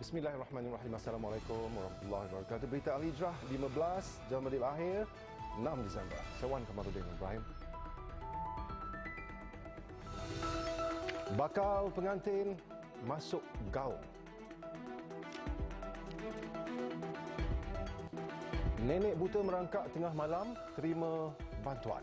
Bismillahirrahmanirrahim. Assalamualaikum warahmatullahi wabarakatuh. Berita Al-Hijrah 15 Jamadil Akhir 6 Disember. Sewan Kamarudin Ibrahim. Bakal pengantin masuk gaung. Nenek buta merangkak tengah malam terima bantuan.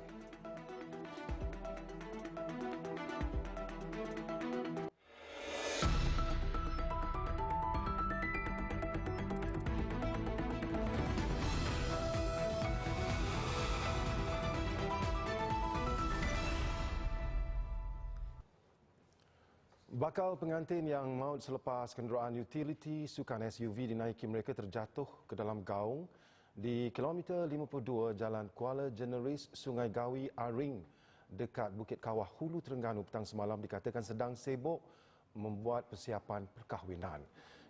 Bakal pengantin yang maut selepas kenderaan utility sukan SUV dinaiki mereka terjatuh ke dalam gaung di kilometer 52 Jalan Kuala Generis Sungai Gawi Aring dekat Bukit Kawah Hulu Terengganu petang semalam dikatakan sedang sibuk membuat persiapan perkahwinan.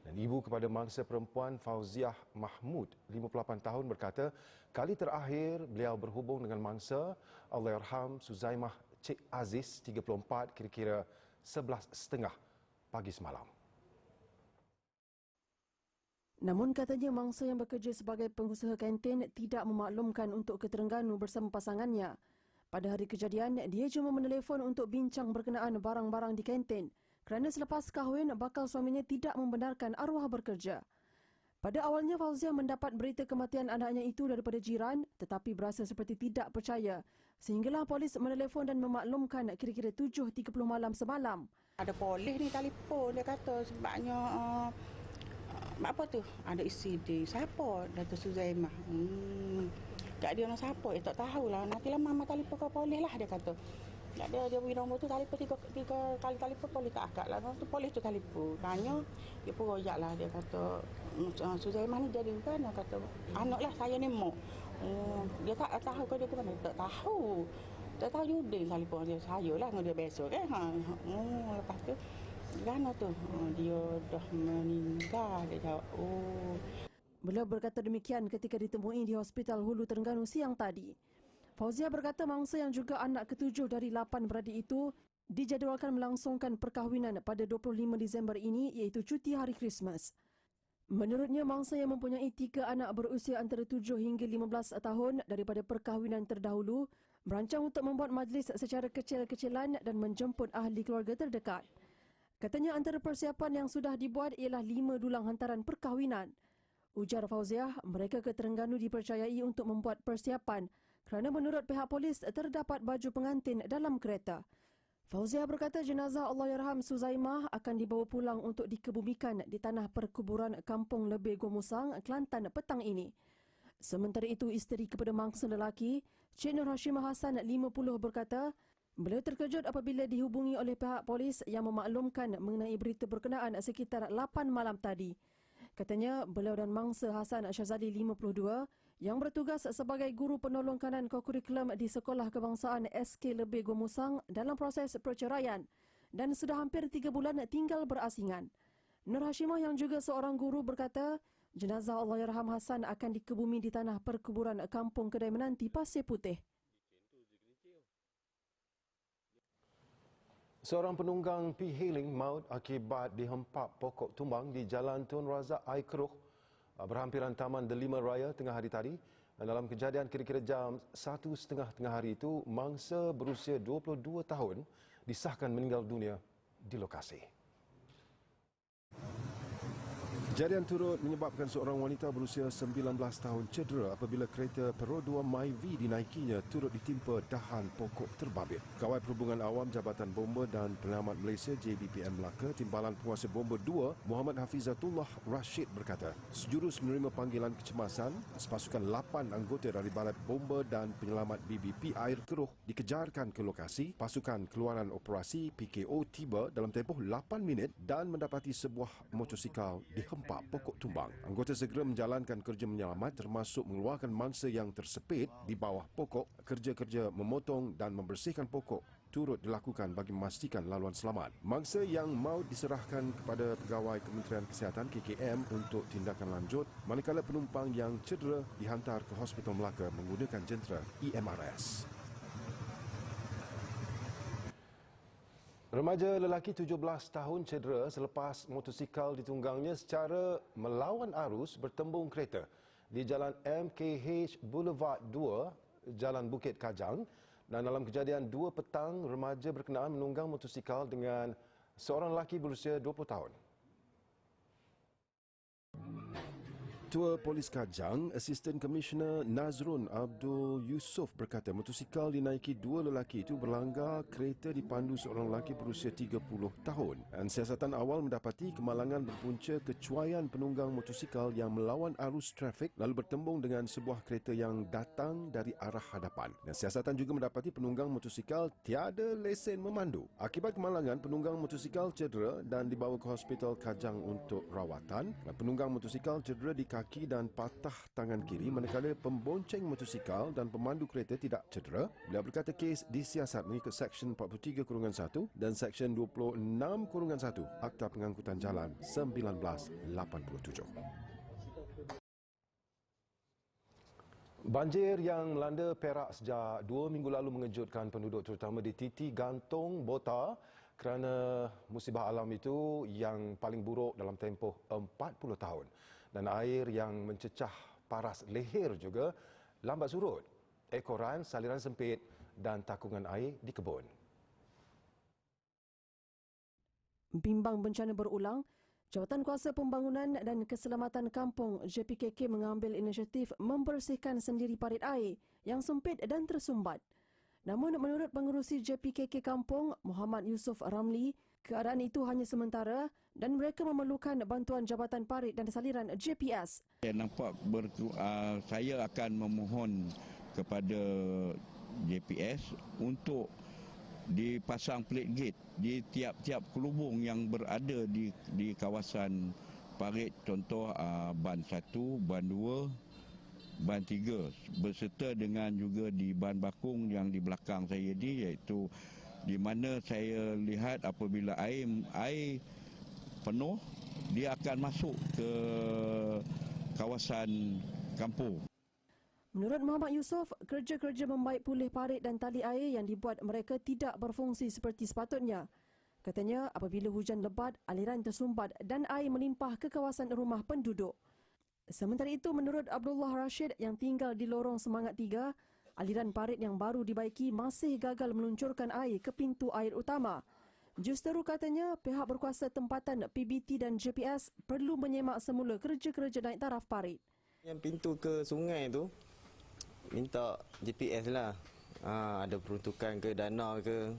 Dan ibu kepada mangsa perempuan Fauziah Mahmud, 58 tahun berkata, kali terakhir beliau berhubung dengan mangsa Allahyarham Suzaimah Cik Aziz, 34, kira-kira 11.30 pagi semalam. Namun katanya mangsa yang bekerja sebagai pengusaha kantin tidak memaklumkan untuk ke Terengganu bersama pasangannya. Pada hari kejadian, dia cuma menelefon untuk bincang berkenaan barang-barang di kantin kerana selepas kahwin bakal suaminya tidak membenarkan arwah bekerja. Pada awalnya Fauzia mendapat berita kematian anaknya itu daripada jiran tetapi berasa seperti tidak percaya sehinggalah polis menelefon dan memaklumkan kira-kira 7.30 malam semalam. Ada polis ni telefon dia kata sebabnya uh, apa tu ada isi di siapa Datuk Suzaimah. Hmm. Tak dia dengan siapa eh, tak tahulah nantilah mama telefon ke polis lah dia kata. Tak ada dia beri nombor tu telefon tiga, tiga kali telefon polis tak akak lah. Tu polis tu telefon. Tanya dia pun royak lah dia kata uh, Suzaimah ni jadi kan dia kata anak lah saya ni mak. Hmm, dia tak tahu ke dia ke mana. Tak tahu. Tak tahu Yudin telefon dia. Saya lah dengan dia besok kan. Ha. Hmm, lepas tu Gana tu oh, dia dah meninggal dia jawab oh Beliau berkata demikian ketika ditemui di Hospital Hulu Terengganu siang tadi. Fauzia berkata mangsa yang juga anak ketujuh dari lapan beradik itu dijadualkan melangsungkan perkahwinan pada 25 Disember ini iaitu cuti hari Christmas. Menurutnya, mangsa yang mempunyai tiga anak berusia antara 7 hingga 15 tahun daripada perkahwinan terdahulu merancang untuk membuat majlis secara kecil-kecilan dan menjemput ahli keluarga terdekat. Katanya antara persiapan yang sudah dibuat ialah lima dulang hantaran perkahwinan. Ujar Fauziah, mereka ke Terengganu dipercayai untuk membuat persiapan kerana menurut pihak polis terdapat baju pengantin dalam kereta. Fauziah berkata jenazah Allahyarham Suzaimah akan dibawa pulang untuk dikebumikan di tanah perkuburan Kampung Lebih Gomusang, Kelantan petang ini. Sementara itu, isteri kepada mangsa lelaki, Cik Nur Hashimah Hassan 50 berkata, beliau terkejut apabila dihubungi oleh pihak polis yang memaklumkan mengenai berita berkenaan sekitar 8 malam tadi. Katanya beliau dan mangsa Hasan Syazali 52 yang bertugas sebagai guru penolong kanan kokurikulum di Sekolah Kebangsaan SK Lebih Gomusang dalam proses perceraian dan sudah hampir tiga bulan tinggal berasingan. Nur Hashimah yang juga seorang guru berkata, jenazah Allahyarham Hasan akan dikebumi di tanah perkuburan Kampung Kedai Menanti Pasir Putih. Seorang penunggang P-Hailing maut akibat dihempap pokok tumbang di Jalan Tun Razak Aikeruh berhampiran Taman Delima Raya tengah hari tadi. Dalam kejadian kira-kira jam satu setengah tengah hari itu, mangsa berusia 22 tahun disahkan meninggal dunia di lokasi. Kejadian turut menyebabkan seorang wanita berusia 19 tahun cedera apabila kereta Perodua Myvi dinaikinya turut ditimpa dahan pokok terbabit. Kawal Perhubungan Awam Jabatan Bomba dan Penyelamat Malaysia JBPM Melaka, Timbalan Penguasa Bomba 2 Muhammad Hafizatullah Rashid berkata, sejurus menerima panggilan kecemasan, sepasukan 8 anggota dari Balat Bomba dan Penyelamat BBP Air Keruh dikejarkan ke lokasi. Pasukan Keluaran Operasi PKO tiba dalam tempoh 8 minit dan mendapati sebuah motosikal dihempap campak pokok tumbang. Anggota segera menjalankan kerja menyelamat termasuk mengeluarkan mangsa yang tersepit di bawah pokok. Kerja-kerja memotong dan membersihkan pokok turut dilakukan bagi memastikan laluan selamat. Mangsa yang maut diserahkan kepada pegawai Kementerian Kesihatan KKM untuk tindakan lanjut manakala penumpang yang cedera dihantar ke Hospital Melaka menggunakan jentera EMRS. Remaja lelaki 17 tahun cedera selepas motosikal ditunggangnya secara melawan arus bertembung kereta di Jalan MKH Boulevard 2, Jalan Bukit Kajang dan dalam kejadian 2 petang remaja berkenaan menunggang motosikal dengan seorang lelaki berusia 20 tahun. Ketua Polis Kajang, Asisten Komisioner Nazrun Abdul Yusof berkata motosikal dinaiki dua lelaki itu berlanggar kereta dipandu seorang lelaki berusia 30 tahun. Dan siasatan awal mendapati kemalangan berpunca kecuaian penunggang motosikal yang melawan arus trafik lalu bertembung dengan sebuah kereta yang datang dari arah hadapan. Dan siasatan juga mendapati penunggang motosikal tiada lesen memandu. Akibat kemalangan, penunggang motosikal cedera dan dibawa ke Hospital Kajang untuk rawatan. Penunggang motosikal cedera di kaki dan patah tangan kiri manakala pembonceng motosikal dan pemandu kereta tidak cedera. Beliau berkata kes disiasat mengikut Seksyen 43 kurungan 1 dan Seksyen 26 kurungan 1 Akta Pengangkutan Jalan 1987. Banjir yang melanda Perak sejak dua minggu lalu mengejutkan penduduk terutama di Titi Gantung, Bota kerana musibah alam itu yang paling buruk dalam tempoh 40 tahun dan air yang mencecah paras leher juga lambat surut. Ekoran, saliran sempit dan takungan air di kebun. Bimbang bencana berulang, Jawatan Kuasa Pembangunan dan Keselamatan Kampung JPKK mengambil inisiatif membersihkan sendiri parit air yang sempit dan tersumbat. Namun menurut pengurusi JPKK Kampung, Muhammad Yusof Ramli, keadaan itu hanya sementara dan mereka memerlukan bantuan Jabatan Parit dan Saliran JPS. Saya nampak ber, uh, saya akan memohon kepada JPS untuk dipasang plate gate di tiap-tiap kelubung yang berada di di kawasan parit contoh uh, ban 1, ban 2, ban 3 berserta dengan juga di ban bakung yang di belakang saya ini iaitu di mana saya lihat apabila air air penuh dia akan masuk ke kawasan kampung. Menurut Muhammad Yusof, kerja-kerja membaik pulih parit dan tali air yang dibuat mereka tidak berfungsi seperti sepatutnya. Katanya apabila hujan lebat, aliran tersumbat dan air melimpah ke kawasan rumah penduduk. Sementara itu, menurut Abdullah Rashid yang tinggal di lorong Semangat 3, aliran parit yang baru dibaiki masih gagal meluncurkan air ke pintu air utama. Justeru katanya pihak berkuasa tempatan PBT dan JPS perlu menyemak semula kerja-kerja naik taraf parit. Yang pintu ke sungai tu minta GPS lah. Ha, ada peruntukan ke dana ke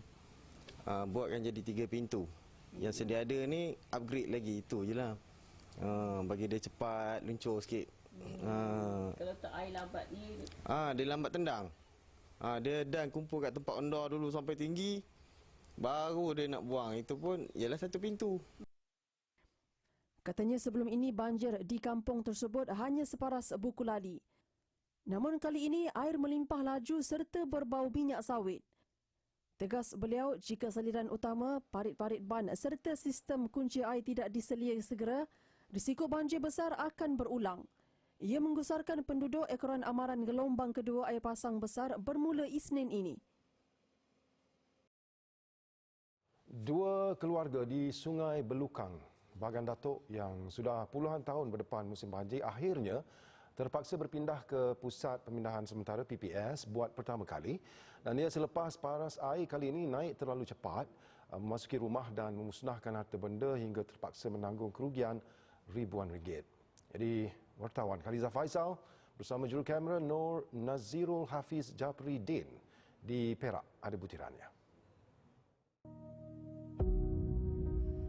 ha, buatkan jadi tiga pintu. Yang sedia ada ni upgrade lagi itu je lah. Ha, bagi dia cepat luncur sikit. Ha, Kalau tak air lambat ni ha, dia lambat tendang. Ha, dia dan kumpul kat tempat ondar dulu sampai tinggi. Baru dia nak buang. Itu pun ialah satu pintu. Katanya sebelum ini banjir di kampung tersebut hanya separas buku lali. Namun kali ini air melimpah laju serta berbau minyak sawit. Tegas beliau jika saliran utama, parit-parit ban serta sistem kunci air tidak diselia segera, risiko banjir besar akan berulang. Ia menggusarkan penduduk ekoran amaran gelombang kedua air pasang besar bermula Isnin ini. Dua keluarga di Sungai Belukang, Bagan Datuk yang sudah puluhan tahun berdepan musim banjir akhirnya terpaksa berpindah ke pusat pemindahan sementara PPS buat pertama kali dan ia selepas paras air kali ini naik terlalu cepat uh, memasuki rumah dan memusnahkan harta benda hingga terpaksa menanggung kerugian ribuan ringgit. Jadi wartawan Khaliza Faisal bersama juru kamera Nur Nazirul Hafiz Japri Din di Perak ada butirannya.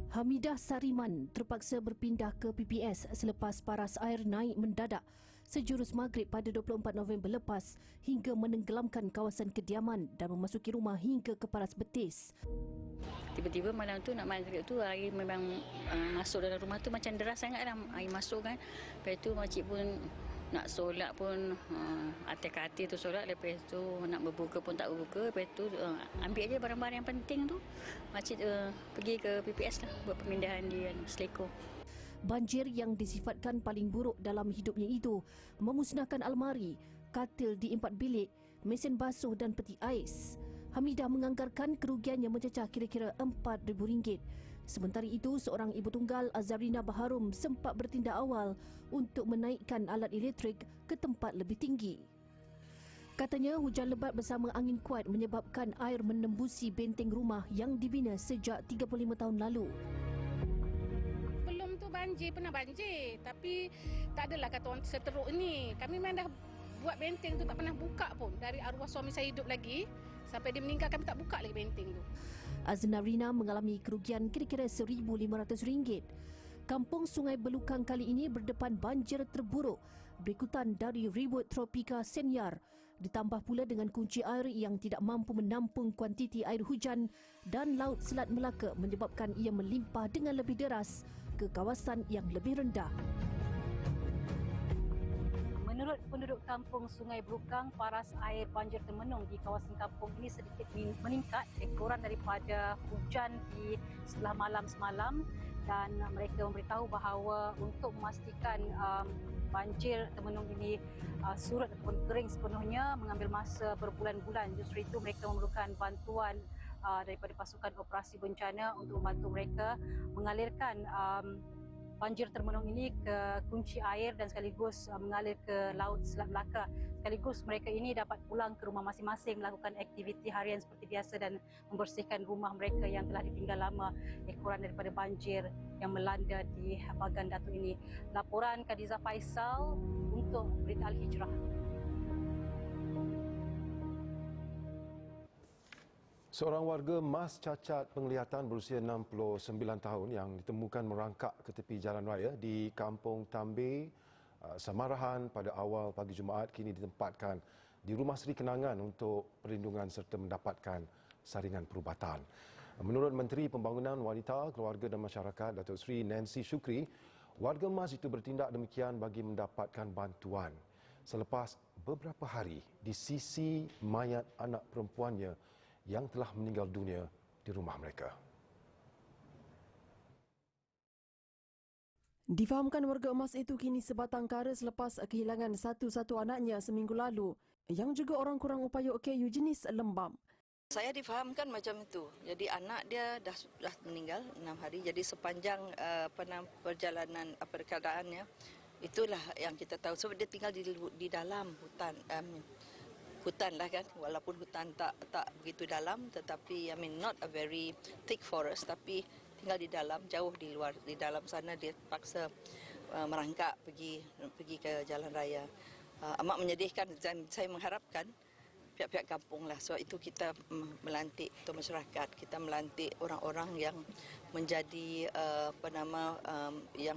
Hamidah Sariman terpaksa berpindah ke PPS selepas paras air naik mendadak sejurus maghrib pada 24 November lepas hingga menenggelamkan kawasan kediaman dan memasuki rumah hingga ke paras betis. tiba-tiba malam tu nak maghrib tu air memang uh, masuk dalam rumah tu macam deras sangat lah air masuk kan. Lepas tu makcik pun nak solat pun uh, hati-hati tu solat lepas tu nak berbuka pun tak berbuka lepas tu uh, ambil aja barang-barang yang penting tu makcik uh, pergi ke PPS lah buat pemindahan di Seleko Banjir yang disifatkan paling buruk dalam hidupnya itu memusnahkan almari, katil di empat bilik, mesin basuh dan peti ais. Hamidah menganggarkan kerugian yang mencecah kira-kira RM4,000. Sementara itu, seorang ibu tunggal Azarina Baharum sempat bertindak awal untuk menaikkan alat elektrik ke tempat lebih tinggi. Katanya hujan lebat bersama angin kuat menyebabkan air menembusi benteng rumah yang dibina sejak 35 tahun lalu. Banjir, pernah banjir. Tapi tak adalah kata orang seteruk ni. Kami memang dah buat benteng tu tak pernah buka pun. Dari arwah suami saya hidup lagi, sampai dia meninggal kami tak buka lagi benteng tu. Aznarina mengalami kerugian kira-kira RM1,500. Kampung Sungai Belukang kali ini berdepan banjir terburuk berikutan dari ribut tropika Senyar ditambah pula dengan kunci air yang tidak mampu menampung kuantiti air hujan dan Laut Selat Melaka menyebabkan ia melimpah dengan lebih deras ke kawasan yang lebih rendah. Menurut penduduk kampung Sungai Belukang, paras air banjir temenung di kawasan kampung ini sedikit meningkat ekoran daripada hujan di sebelah malam semalam dan mereka memberitahu bahawa untuk memastikan um, banjir temenung ini uh, surut ataupun kering sepenuhnya mengambil masa berbulan-bulan. Justru itu mereka memerlukan bantuan uh, daripada pasukan operasi bencana untuk membantu mereka mengalirkan um, banjir termenung ini ke kunci air dan sekaligus uh, mengalir ke Laut Selat Melaka. Sekaligus mereka ini dapat pulang ke rumah masing-masing melakukan aktiviti harian seperti biasa dan membersihkan rumah mereka yang telah ditinggal lama ekoran daripada banjir yang melanda di Bagan Datuk ini. Laporan Khadijah Faisal untuk Berita Al-Hijrah. Seorang warga mas cacat penglihatan berusia 69 tahun yang ditemukan merangkak ke tepi jalan raya di Kampung Tambe, uh, Samarahan pada awal pagi Jumaat kini ditempatkan di Rumah Seri Kenangan untuk perlindungan serta mendapatkan saringan perubatan. Menurut Menteri Pembangunan Wanita, Keluarga dan Masyarakat Datuk Seri Nancy Shukri, warga mas itu bertindak demikian bagi mendapatkan bantuan selepas beberapa hari di sisi mayat anak perempuannya yang telah meninggal dunia di rumah mereka. Difahamkan warga emas itu kini sebatang kara selepas kehilangan satu-satu anaknya seminggu lalu yang juga orang kurang upaya OKU jenis lembam. Saya difahamkan macam itu. Jadi anak dia dah dah meninggal enam hari. Jadi sepanjang uh, apa nama perjalanan apa keadaannya itulah yang kita tahu sebab dia tinggal di di dalam hutan um, hutan lah kan. Walaupun hutan tak tak begitu dalam tetapi I mean not a very thick forest tapi tinggal di dalam jauh di luar di dalam sana dia paksa uh, merangkak pergi pergi ke jalan raya. Uh, amat menyedihkan dan saya mengharapkan pihak-pihak kampung lah. Sebab itu kita melantik untuk masyarakat. Kita melantik orang-orang yang menjadi uh, apa nama um, yang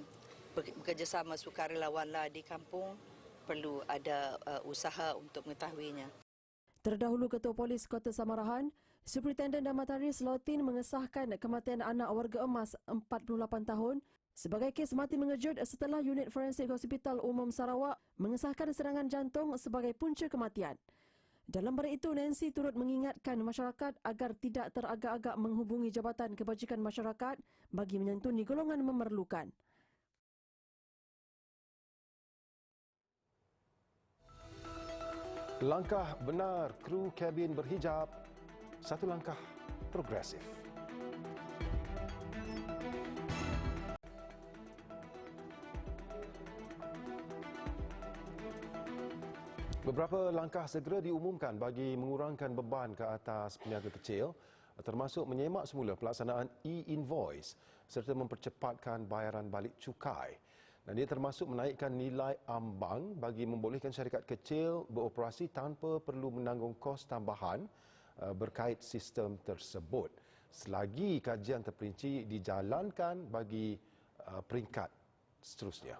bekerjasama sukarelawan lah di kampung. Perlu ada uh, usaha untuk mengetahuinya. Terdahulu Ketua Polis Kota Samarahan, Superintenden Damataris Lautin mengesahkan kematian anak warga emas 48 tahun sebagai kes mati mengejut setelah unit forensik Hospital Umum Sarawak mengesahkan serangan jantung sebagai punca kematian. Dalam pada itu, Nancy turut mengingatkan masyarakat agar tidak teragak-agak menghubungi Jabatan Kebajikan Masyarakat bagi menyantuni golongan memerlukan. Langkah benar kru kabin berhijab, satu langkah progresif. Beberapa langkah segera diumumkan bagi mengurangkan beban ke atas peniaga kecil termasuk menyemak semula pelaksanaan e-invoice serta mempercepatkan bayaran balik cukai. Dan dia termasuk menaikkan nilai ambang bagi membolehkan syarikat kecil beroperasi tanpa perlu menanggung kos tambahan uh, berkait sistem tersebut. Selagi kajian terperinci dijalankan bagi uh, peringkat seterusnya.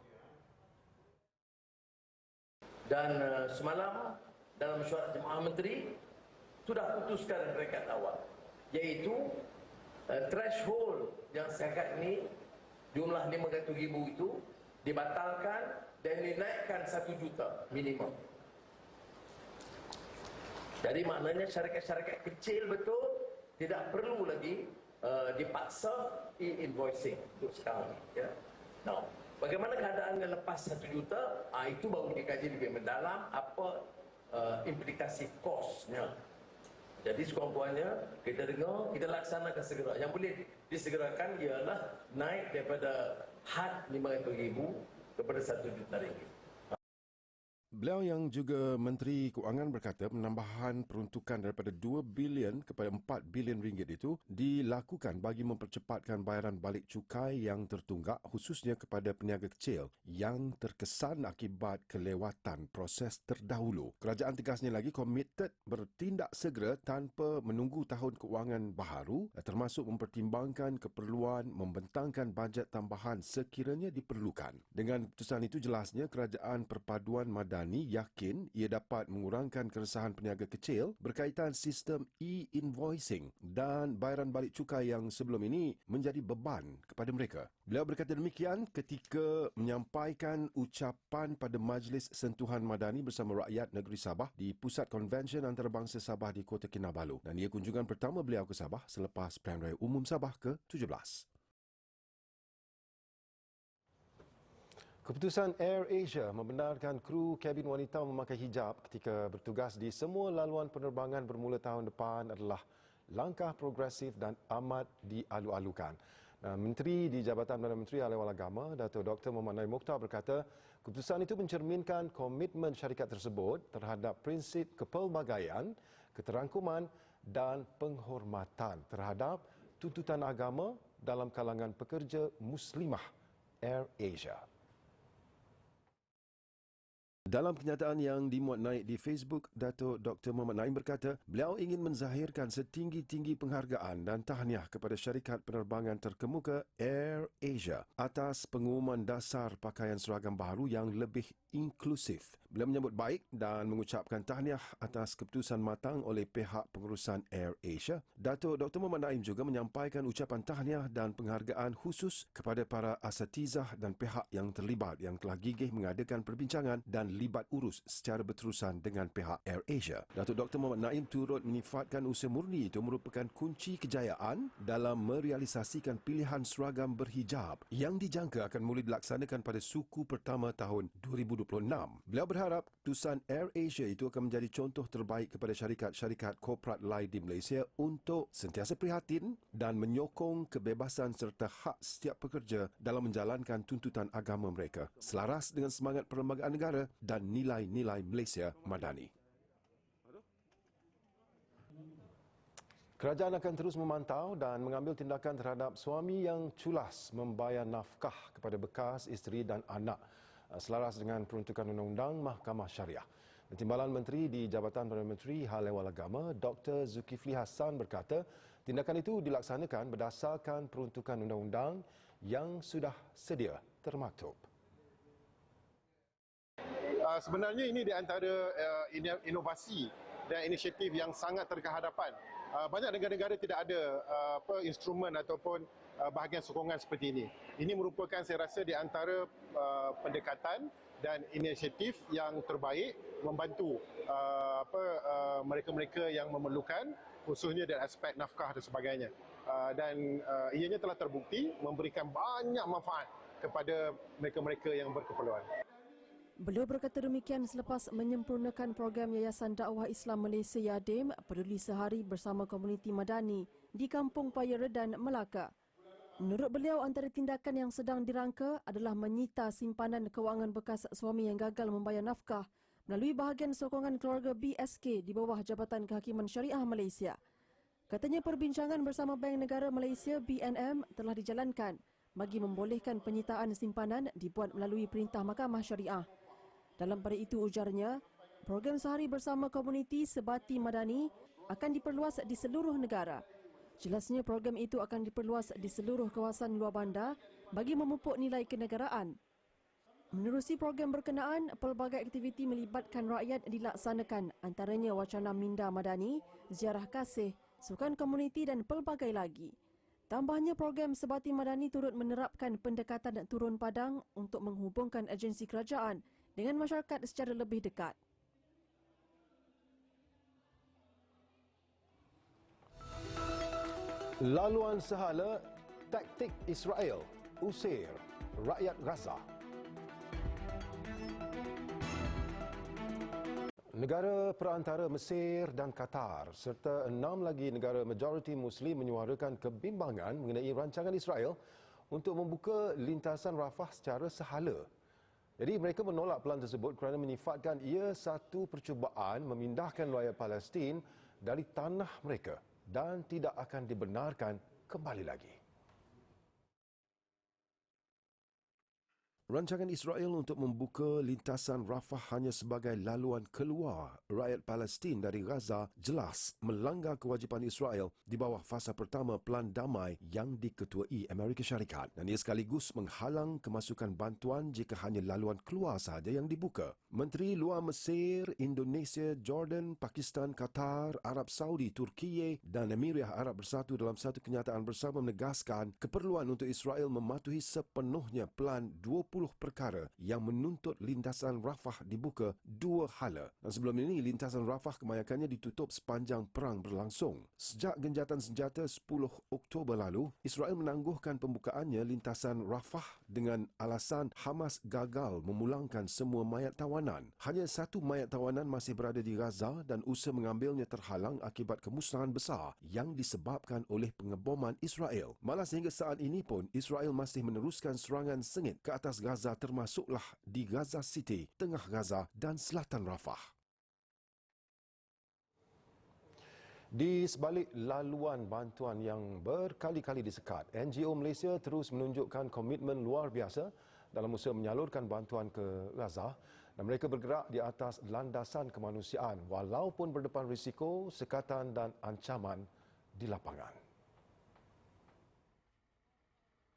Dan uh, semalam dalam mesyuarat jemaah menteri sudah putuskan peringkat awal iaitu threshold yang setakat ini jumlah 500 ribu itu dibatalkan dan dinaikkan 1 juta minimum. Jadi maknanya syarikat-syarikat kecil betul tidak perlu lagi uh, dipaksa e-invoicing untuk sekarang. Ya. Now, bagaimana keadaannya lepas 1 juta? Ah, itu baru dikaji lebih mendalam apa uh, implikasi kosnya. Jadi sekurang-kurangnya kita dengar, kita laksanakan segera. Yang boleh disegerakan ialah naik daripada had RM500,000 kepada RM1 juta ringgit. Beliau yang juga Menteri Keuangan berkata penambahan peruntukan daripada 2 bilion kepada 4 bilion ringgit itu dilakukan bagi mempercepatkan bayaran balik cukai yang tertunggak khususnya kepada peniaga kecil yang terkesan akibat kelewatan proses terdahulu. Kerajaan tegasnya lagi komited bertindak segera tanpa menunggu tahun keuangan baharu termasuk mempertimbangkan keperluan membentangkan bajet tambahan sekiranya diperlukan. Dengan keputusan itu jelasnya kerajaan perpaduan madani Madani yakin ia dapat mengurangkan keresahan peniaga kecil berkaitan sistem e-invoicing dan bayaran balik cukai yang sebelum ini menjadi beban kepada mereka. Beliau berkata demikian ketika menyampaikan ucapan pada Majlis Sentuhan Madani bersama rakyat negeri Sabah di Pusat Konvensyen Antarabangsa Sabah di Kota Kinabalu. Dan ia kunjungan pertama beliau ke Sabah selepas Pilihan Raya Umum Sabah ke-17. Keputusan Air Asia membenarkan kru kabin wanita memakai hijab ketika bertugas di semua laluan penerbangan bermula tahun depan adalah langkah progresif dan amat dialu-alukan. Menteri di Jabatan Perdana Menteri Ahli Agama, Dato' Dr. Muhammad Naim Mokhtar berkata, keputusan itu mencerminkan komitmen syarikat tersebut terhadap prinsip kepelbagaian, keterangkuman dan penghormatan terhadap tuntutan agama dalam kalangan pekerja muslimah Air Asia. Dalam kenyataan yang dimuat naik di Facebook, Datuk Dr. Muhammad Naim berkata, beliau ingin menzahirkan setinggi-tinggi penghargaan dan tahniah kepada syarikat penerbangan terkemuka Air Asia atas pengumuman dasar pakaian seragam baru yang lebih inklusif. Beliau menyambut baik dan mengucapkan tahniah atas keputusan matang oleh pihak pengurusan Air Asia. Datuk Dr. Muhammad Naim juga menyampaikan ucapan tahniah dan penghargaan khusus kepada para asatizah dan pihak yang terlibat yang telah gigih mengadakan perbincangan dan libat urus secara berterusan dengan pihak Air Asia. Datuk Dr. Muhammad Naim turut menyifatkan usaha murni itu merupakan kunci kejayaan dalam merealisasikan pilihan seragam berhijab yang dijangka akan mula dilaksanakan pada suku pertama tahun 2020. 2026. Beliau berharap keputusan Air Asia itu akan menjadi contoh terbaik kepada syarikat-syarikat korporat lain di Malaysia untuk sentiasa prihatin dan menyokong kebebasan serta hak setiap pekerja dalam menjalankan tuntutan agama mereka selaras dengan semangat perlembagaan negara dan nilai-nilai Malaysia Madani. Kerajaan akan terus memantau dan mengambil tindakan terhadap suami yang culas membayar nafkah kepada bekas isteri dan anak Uh, selaras dengan peruntukan undang-undang Mahkamah Syariah. Timbalan Menteri di Jabatan Perdana Menteri Hal Ehwal Agama, Dr. Zulkifli Hassan berkata, tindakan itu dilaksanakan berdasarkan peruntukan undang-undang yang sudah sedia termaktub. Uh, sebenarnya ini di antara uh, inovasi dan inisiatif yang sangat terkehadapan. banyak negara-negara tidak ada apa instrumen ataupun Uh, bahagian sokongan seperti ini. Ini merupakan saya rasa di antara uh, pendekatan dan inisiatif yang terbaik membantu uh, apa uh, mereka-mereka yang memerlukan khususnya dari aspek nafkah dan sebagainya. Uh, dan uh, ianya telah terbukti memberikan banyak manfaat kepada mereka-mereka yang berkeperluan. Beliau berkata demikian selepas menyempurnakan program Yayasan Dakwah Islam Malaysia Yadim peduli sehari bersama komuniti Madani di Kampung Paya Redan, Melaka. Menurut beliau, antara tindakan yang sedang dirangka adalah menyita simpanan kewangan bekas suami yang gagal membayar nafkah melalui bahagian sokongan keluarga BSK di bawah Jabatan Kehakiman Syariah Malaysia. Katanya perbincangan bersama Bank Negara Malaysia BNM telah dijalankan bagi membolehkan penyitaan simpanan dibuat melalui perintah Mahkamah Syariah. Dalam pada itu ujarnya, program sehari bersama komuniti Sebati Madani akan diperluas di seluruh negara Jelasnya program itu akan diperluas di seluruh kawasan luar bandar bagi memupuk nilai kenegaraan. Menerusi program berkenaan, pelbagai aktiviti melibatkan rakyat dilaksanakan antaranya wacana minda madani, ziarah kasih, sukan komuniti dan pelbagai lagi. Tambahnya program Sebati Madani turut menerapkan pendekatan turun padang untuk menghubungkan agensi kerajaan dengan masyarakat secara lebih dekat. Laluan sehala taktik Israel usir rakyat Gaza. Negara perantara Mesir dan Qatar serta enam lagi negara majoriti Muslim menyuarakan kebimbangan mengenai rancangan Israel untuk membuka lintasan Rafah secara sehala. Jadi mereka menolak pelan tersebut kerana menyifatkan ia satu percubaan memindahkan rakyat Palestin dari tanah mereka dan tidak akan dibenarkan kembali lagi. Rancangan Israel untuk membuka lintasan Rafah hanya sebagai laluan keluar rakyat Palestin dari Gaza jelas melanggar kewajipan Israel di bawah fasa pertama Pelan Damai yang diketuai Amerika Syarikat dan ia sekaligus menghalang kemasukan bantuan jika hanya laluan keluar sahaja yang dibuka. Menteri Luar Mesir, Indonesia, Jordan, Pakistan, Qatar, Arab Saudi, Turki dan Emirat Arab Bersatu dalam satu kenyataan bersama menegaskan keperluan untuk Israel mematuhi sepenuhnya Pelan 20 perkara yang menuntut lintasan Rafah dibuka dua hala. Dan sebelum ini, lintasan Rafah kebanyakannya ditutup sepanjang perang berlangsung. Sejak genjatan senjata 10 Oktober lalu, Israel menangguhkan pembukaannya lintasan Rafah dengan alasan Hamas gagal memulangkan semua mayat tawanan. Hanya satu mayat tawanan masih berada di Gaza dan usaha mengambilnya terhalang akibat kemusnahan besar yang disebabkan oleh pengeboman Israel. Malah sehingga saat ini pun, Israel masih meneruskan serangan sengit ke atas Gaza termasuklah di Gaza City, Tengah Gaza dan Selatan Rafah. Di sebalik laluan bantuan yang berkali-kali disekat, NGO Malaysia terus menunjukkan komitmen luar biasa dalam usaha menyalurkan bantuan ke Gaza dan mereka bergerak di atas landasan kemanusiaan walaupun berdepan risiko, sekatan dan ancaman di lapangan.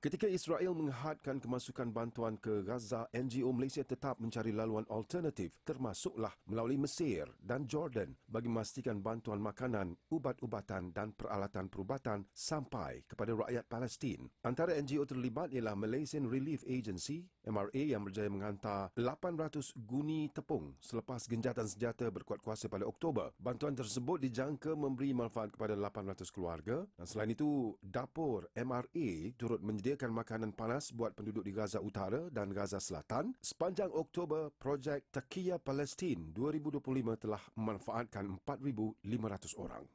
Ketika Israel menghadkan kemasukan bantuan ke Gaza, NGO Malaysia tetap mencari laluan alternatif termasuklah melalui Mesir dan Jordan bagi memastikan bantuan makanan, ubat-ubatan dan peralatan perubatan sampai kepada rakyat Palestin. Antara NGO terlibat ialah Malaysian Relief Agency, MRA yang berjaya menghantar 800 guni tepung selepas genjatan senjata berkuat kuasa pada Oktober. Bantuan tersebut dijangka memberi manfaat kepada 800 keluarga dan selain itu, dapur MRA turut menyediakan makanan panas buat penduduk di Gaza Utara dan Gaza Selatan. Sepanjang Oktober, projek Takia Palestin 2025 telah memanfaatkan 4,500 orang.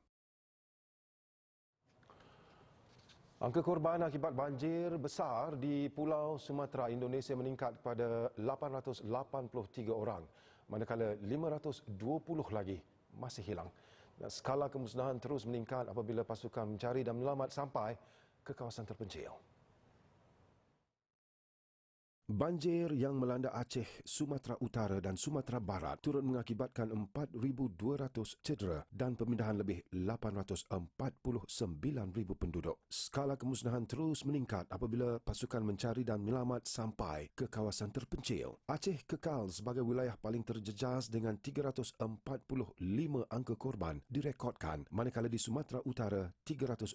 Angka korban akibat banjir besar di Pulau Sumatera, Indonesia meningkat kepada 883 orang, manakala 520 lagi masih hilang. Dan skala kemusnahan terus meningkat apabila pasukan mencari dan menyelamat sampai ke kawasan terpencil. Banjir yang melanda Aceh, Sumatera Utara dan Sumatera Barat turut mengakibatkan 4,200 cedera dan pemindahan lebih 849,000 penduduk. Skala kemusnahan terus meningkat apabila pasukan mencari dan menyelamat sampai ke kawasan terpencil. Aceh kekal sebagai wilayah paling terjejas dengan 345 angka korban direkodkan, manakala di Sumatera Utara 312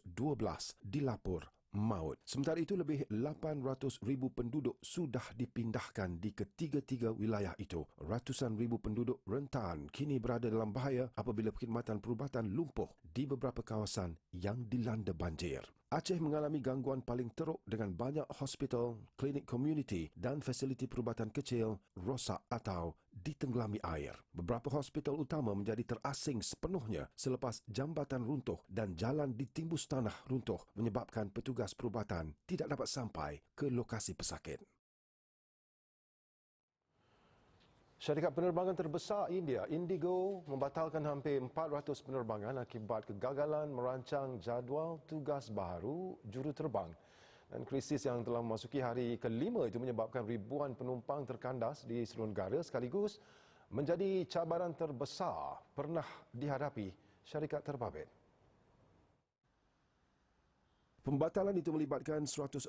dilapor maut. Sementara itu lebih 800 ribu penduduk sudah dipindahkan di ketiga-tiga wilayah itu. Ratusan ribu penduduk rentan kini berada dalam bahaya apabila perkhidmatan perubatan lumpuh di beberapa kawasan yang dilanda banjir. Aceh mengalami gangguan paling teruk dengan banyak hospital, klinik komuniti dan fasiliti perubatan kecil rosak atau ditenggelami air. Beberapa hospital utama menjadi terasing sepenuhnya selepas jambatan runtuh dan jalan ditimbus tanah runtuh menyebabkan petugas perubatan tidak dapat sampai ke lokasi pesakit. Syarikat penerbangan terbesar India, Indigo, membatalkan hampir 400 penerbangan akibat kegagalan merancang jadual tugas baru juruterbang. Dan krisis yang telah memasuki hari kelima itu menyebabkan ribuan penumpang terkandas di seluruh negara sekaligus menjadi cabaran terbesar pernah dihadapi syarikat terbabit. Pembatalan itu melibatkan 104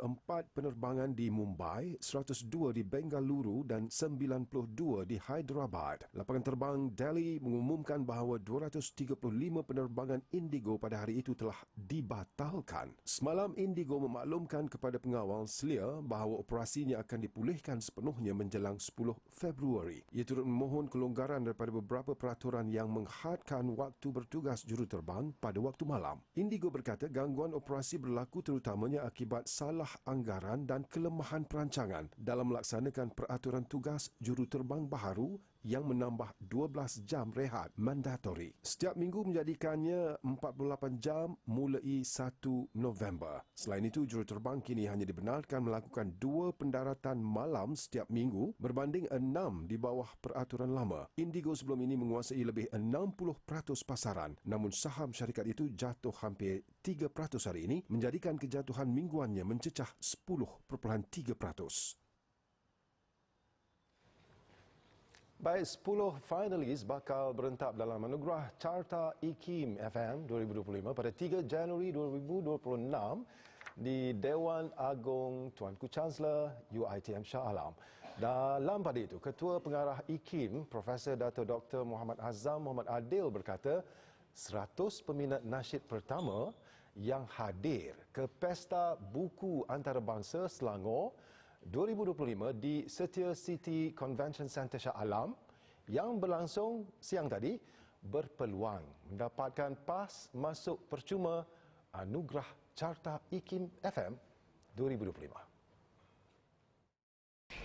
penerbangan di Mumbai, 102 di Bengaluru dan 92 di Hyderabad. Lapangan terbang Delhi mengumumkan bahawa 235 penerbangan Indigo pada hari itu telah dibatalkan. Semalam Indigo memaklumkan kepada pengawal Selia bahawa operasinya akan dipulihkan sepenuhnya menjelang 10 Februari. Ia turut memohon kelonggaran daripada beberapa peraturan yang menghadkan waktu bertugas juruterbang pada waktu malam. Indigo berkata gangguan operasi berlaku berlaku terutamanya akibat salah anggaran dan kelemahan perancangan. Dalam melaksanakan peraturan tugas juruterbang baharu yang menambah 12 jam rehat mandatori. Setiap minggu menjadikannya 48 jam mulai 1 November. Selain itu, juruterbang kini hanya dibenarkan melakukan dua pendaratan malam setiap minggu berbanding enam di bawah peraturan lama. Indigo sebelum ini menguasai lebih 60% pasaran, namun saham syarikat itu jatuh hampir 3% hari ini menjadikan kejatuhan mingguannya mencecah 10.3%. Baik, 10 finalis bakal berentap dalam anugerah Carta IKIM FM 2025 pada 3 Januari 2026 di Dewan Agong Tuanku Chancellor UiTM Shah Alam. Dalam pada itu, Ketua Pengarah IKIM, Profesor Dato Dr. Muhammad Azam Muhammad Adil berkata 100 peminat nasyid pertama yang hadir ke Pesta Buku Antarabangsa Selangor 2025 di Setia City Convention Centre Shah Alam yang berlangsung siang tadi berpeluang mendapatkan pas masuk percuma anugerah Carta IKIM FM 2025.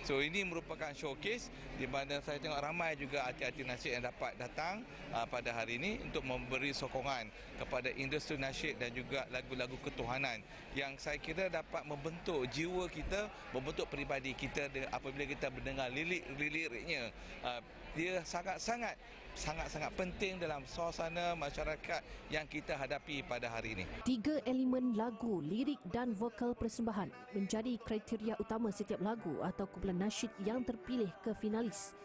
So ini merupakan showcase di mana saya tengok ramai juga artis-artis nasyid yang dapat datang uh, pada hari ini untuk memberi sokongan kepada industri nasyid dan juga lagu-lagu ketuhanan yang saya kira dapat membentuk jiwa kita, membentuk peribadi kita apabila kita mendengar lirik-liriknya. Uh, dia sangat-sangat sangat-sangat penting dalam suasana masyarakat yang kita hadapi pada hari ini. Tiga elemen lagu, lirik dan vokal persembahan menjadi kriteria utama setiap lagu atau kumpulan nasyid yang terpilih ke finalis.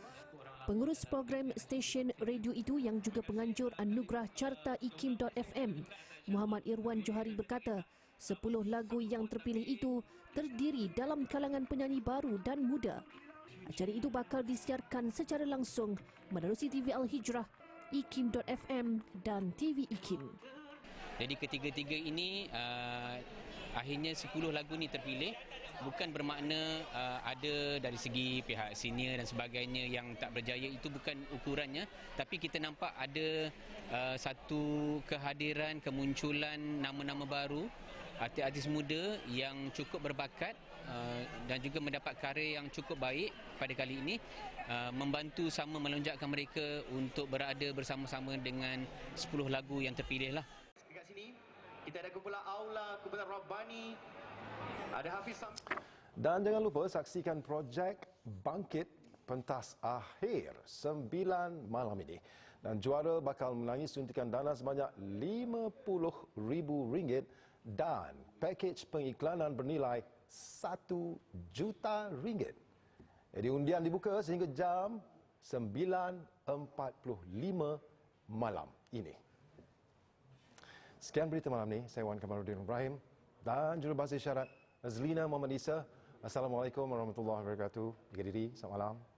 Pengurus program stesen radio itu yang juga penganjur anugerah Carta IKIM.FM, Muhammad Irwan Johari berkata, sepuluh lagu yang terpilih itu terdiri dalam kalangan penyanyi baru dan muda Acara itu bakal disiarkan secara langsung menerusi TV Al-Hijrah, IKIM.FM dan TV IKIM. Jadi ketiga-tiga ini uh, akhirnya 10 lagu ni terpilih bukan bermakna uh, ada dari segi pihak senior dan sebagainya yang tak berjaya itu bukan ukurannya tapi kita nampak ada uh, satu kehadiran kemunculan nama-nama baru artis-artis muda yang cukup berbakat Uh, dan juga mendapat karya yang cukup baik pada kali ini uh, membantu sama melonjakkan mereka untuk berada bersama-sama dengan 10 lagu yang terpilih lah. Dekat sini kita ada kumpulan Aula, kumpulan Rabbani, ada Hafiz Sam. Dan jangan lupa saksikan projek Bangkit pentas akhir 9 malam ini. Dan juara bakal menangis suntikan dana sebanyak RM50,000 dan pakej pengiklanan bernilai satu juta ringgit. Jadi undian dibuka sehingga jam 9.45 malam ini. Sekian berita malam ini. Saya Wan Kamaruddin Ibrahim dan jurubahasa isyarat Nazlina Muhammad Isa. Assalamualaikum warahmatullahi wabarakatuh. Jaga diri. Selamat malam.